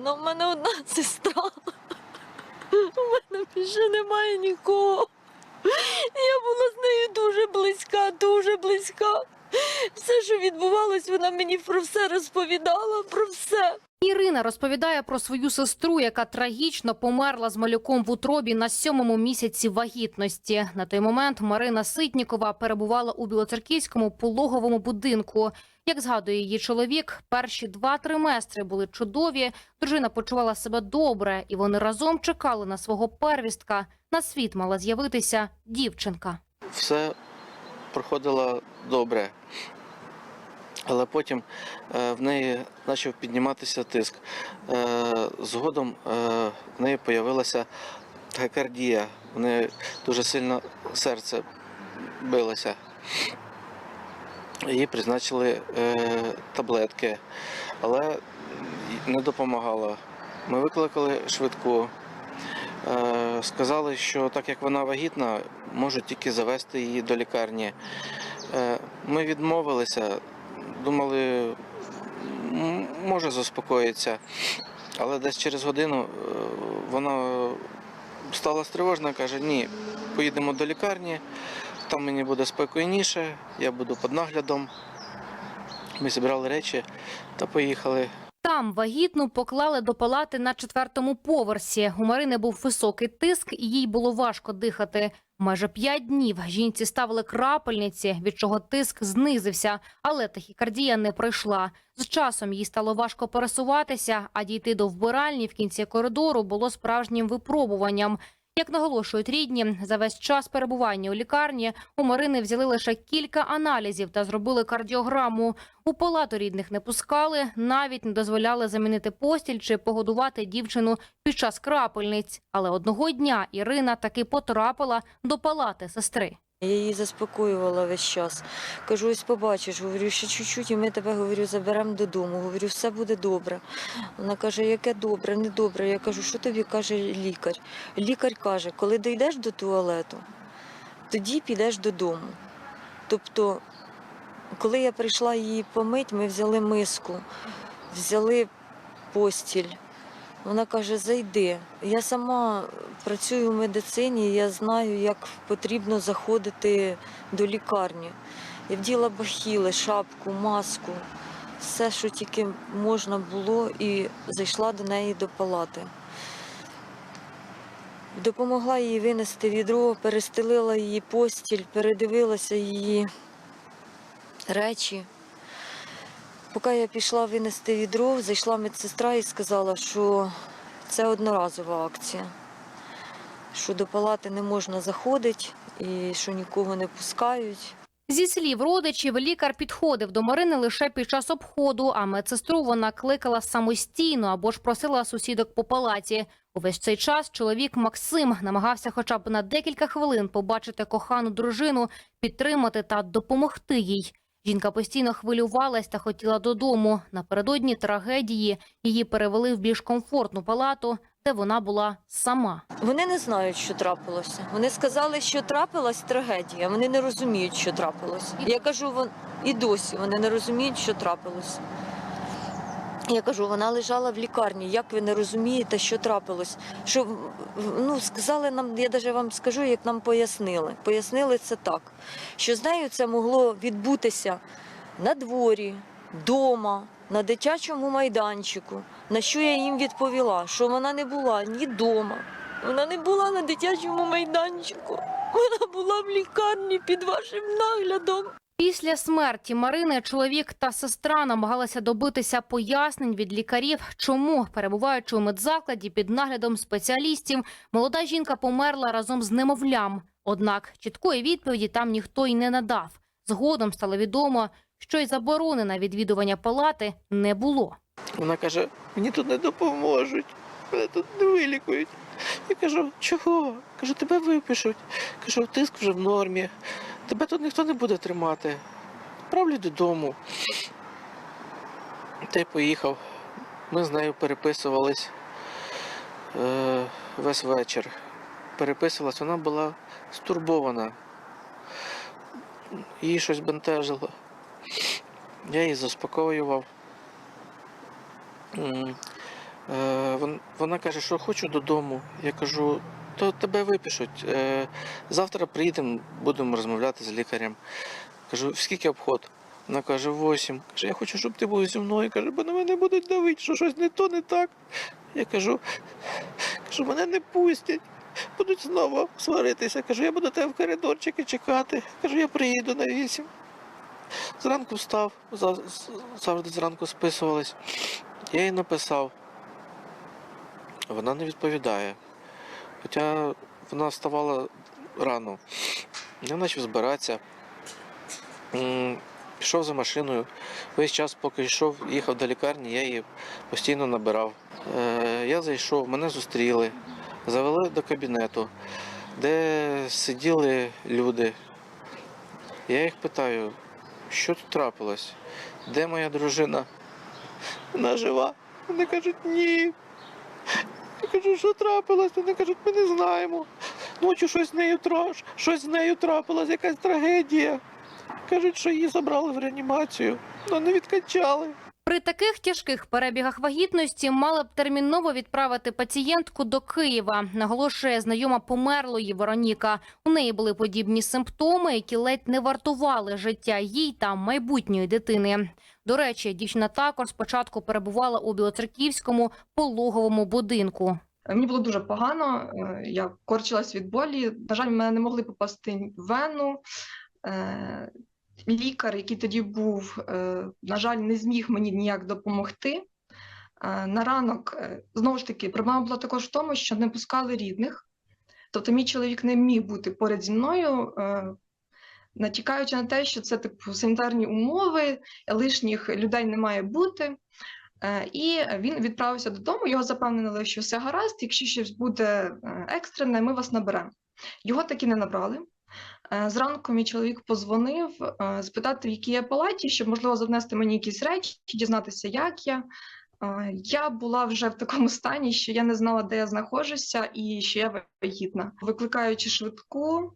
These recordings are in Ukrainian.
вона в мене одна сестра. У мене більше немає нікого. Я була з нею дуже близька, дуже близька. Все, що відбувалось, вона мені про все розповідала, про все. Ірина розповідає про свою сестру, яка трагічно померла з малюком в утробі на сьомому місяці вагітності. На той момент Марина Ситнікова перебувала у білоцерківському пологовому будинку. Як згадує її чоловік, перші два триместри були чудові. Дружина почувала себе добре, і вони разом чекали на свого первістка. На світ мала з'явитися дівчинка. все проходило добре. Але потім е, в неї почав підніматися тиск. Е, Згодом е, в неї з'явилася тахікардія. В неї дуже сильно серце билося. Їй призначили таблетки, але не допомагало. Ми викликали швидку. Сказали, що так як вона вагітна, можуть тільки завести її до лікарні. Ми відмовилися, думали, може заспокоїться. Але десь через годину е, вона стала стривожна, каже, ні, поїдемо до лікарні, там мені буде спокійніше, я буду під наглядом. Ми зібрали речі та поїхали. Там вагітну поклали до палати на четвертому поверсі. У Марини був високий тиск, і їй було важко дихати. Майже п'ять днів жінці ставили крапельниці, від чого тиск знизився, але тахікардія не пройшла. З часом їй стало важко пересуватися, а дійти до вбиральні в кінці коридору було справжнім випробуванням. Як наголошують рідні, за весь час перебування у лікарні у Марини взяли лише кілька аналізів та зробили кардіограму. У палату рідних не пускали, навіть не дозволяли замінити постіль чи погодувати дівчину під час крапельниць. Але одного дня Ірина таки потрапила до палати сестри. Я її заспокоювала весь час. Кажу, ось побачиш, говорю, ще чуть-чуть, і ми тебе говорю, заберемо додому. Говорю, все буде добре. Вона каже, яке добре, не добре. Я кажу, що тобі каже лікар? Лікар каже, коли дійдеш до туалету, тоді підеш додому. Тобто, коли я прийшла її помить, ми взяли миску, взяли постіль. Вона каже, зайди. Я сама працюю в медицині, я знаю, як потрібно заходити до лікарні. Я вділа бахіли, шапку, маску, все, що тільки можна було, і зайшла до неї до палати. Допомогла їй винести відро, перестелила її постіль, передивилася її речі. Поки я пішла винести відро, зайшла медсестра і сказала, що це одноразова акція, що до палати не можна заходити і що нікого не пускають. Зі слів родичів, лікар підходив до Марини лише під час обходу, а медсестру вона кликала самостійно або ж просила сусідок по палаті. Увесь цей час чоловік Максим намагався хоча б на декілька хвилин побачити кохану дружину, підтримати та допомогти їй. Жінка постійно хвилювалась та хотіла додому. Напередодні трагедії її перевели в більш комфортну палату, де вона була сама. Вони не знають, що трапилося. Вони сказали, що трапилась трагедія. Вони не розуміють, що трапилось. Я кажу, вон і досі вони не розуміють, що трапилось. Я кажу, вона лежала в лікарні. Як ви не розумієте, що трапилось? Що ну сказали нам, я навіть вам скажу, як нам пояснили. Пояснили це так, що з нею це могло відбутися на дворі, вдома, на дитячому майданчику. На що я їм відповіла, що вона не була ні вдома, вона не була на дитячому майданчику. Вона була в лікарні під вашим наглядом. Після смерті Марини чоловік та сестра намагалися добитися пояснень від лікарів, чому, перебуваючи у медзакладі під наглядом спеціалістів, молода жінка померла разом з немовлям. Однак чіткої відповіді там ніхто й не надав. Згодом стало відомо, що й заборони на відвідування палати не було. Вона каже, мені тут не допоможуть, мене тут не вилікують. Я кажу, чого? Кажу, тебе випишуть. Кажу, тиск вже в нормі. Тебе тут ніхто не буде тримати. Правлю додому. Та й поїхав. Ми з нею переписувались е, весь вечір. Переписувалась, вона була стурбована. Її щось бентежило. Я її заспокоював. Е, Вона каже, що хочу додому. Я кажу, то тебе випишуть. Е, Завтра приїдемо, будемо розмовляти з лікарем. Кажу, скільки обход? Вона каже, восім. Каже, я хочу, щоб ти був зі мною. Каже, бо на мене будуть давити, що щось не то, не так. Я кажу, кажу, мене не пустять. Будуть знову сваритися. Кажу, я буду тебе в коридорчики чекати. Кажу, я приїду на вісім. Зранку встав, завжди зранку списувались. Я їй написав. Вона не відповідає. Хоча вона вставала рано. Я почав збиратися. Пішов за машиною. Весь час, поки йшов, їхав до лікарні, я її постійно набирав. Е, Я зайшов, мене зустріли, завели до кабінету, де сиділи люди. Я їх питаю, що тут трапилось? Де моя дружина? Вона жива. Вони кажуть, ні. Кажу, що трапилось? Вони кажуть, ми не знаємо. Ночі щось з нею траш, щось з нею трапилось, якась трагедія. Кажуть, що її забрали в реанімацію, але не відкачали. При таких тяжких перебігах вагітності мали б терміново відправити пацієнтку до Києва. Наголошує знайома померлої Вероніка. У неї були подібні симптоми, які ледь не вартували життя їй та майбутньої дитини. До речі, дівчина також спочатку перебувала у Білоцерківському пологовому будинку. Мені було дуже погано, е, я корчилась від болі. На жаль, мене не могли попасти в вену. Е, Лікар, який тоді був, е, на жаль, не зміг мені ніяк допомогти. Е, На ранок, е, знову ж таки, проблема була також в тому, що не пускали рідних. Тобто мій чоловік не міг бути поряд зі мною, е, натякаючи на те, що це типу санітарні умови, лишніх людей не має бути. Е, І він відправився додому. Його запевнили, що все гаразд. Якщо щось буде е, екстрене, ми вас наберемо. Його таки не набрали. Е, Зранку мій чоловік позвонив спитати, в якій я палаті, щоб можливо завнести мені якісь речі, дізнатися, як я. Я була вже в такому стані, що я не знала, де я знаходжуся, і що я вагітна. Викликаючи швидку,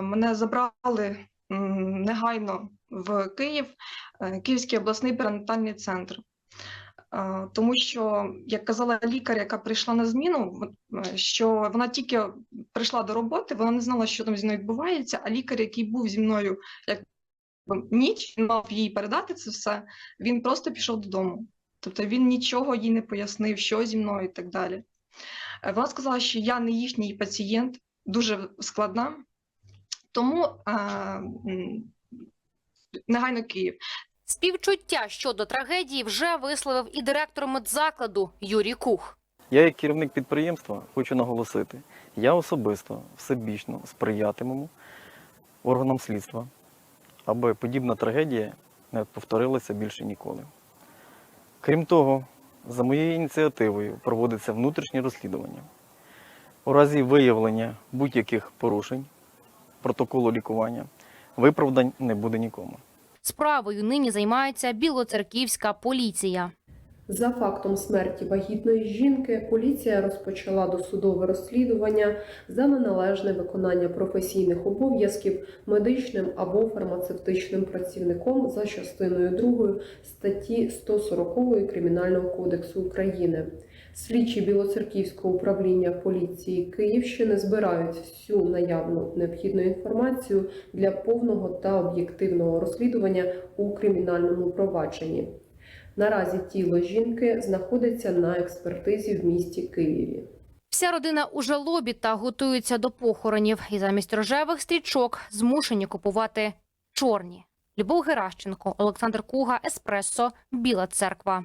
мене забрали негайно в Київ, Київський обласний перинатальний центр. Тому що, як казала лікар, яка прийшла на зміну, е, що вона тільки прийшла до роботи, вона не знала, що там зі мною відбувається. А лікар, який був зі мною як ніч, мав їй передати це все, він просто пішов додому. Тобто він нічого їй не пояснив, що зі мною і так далі. Е, Вона сказала, що я не їхній пацієнт, дуже складна. Тому е, негайно Київ. Співчуття щодо трагедії вже висловив і директор медзакладу Юрій Кух. Я, як керівник підприємства, хочу наголосити, я особисто всебічно сприятиму органам слідства, аби подібна трагедія не повторилася більше ніколи. Крім того, за моєю ініціативою проводиться внутрішнє розслідування. У разі виявлення будь-яких порушень протоколу лікування виправдань не буде нікому. Справою нині займається білоцерківська поліція. За фактом смерті вагітної жінки поліція розпочала досудове розслідування за неналежне виконання професійних обов'язків медичним або фармацевтичним працівником за частиною 2 статті 140 Кримінального кодексу України. Слідчі Білоцерківського управління поліції Київщини збирають всю наявну необхідну інформацію для повного та об'єктивного розслідування у кримінальному провадженні. Наразі тіло жінки знаходиться на експертизі в місті Києві. Вся родина у жалобі та готується до похоронів. І замість рожевих стрічок змушені купувати чорні. Любов Геращенко, Олександр Куга, Еспресо, Біла Церква.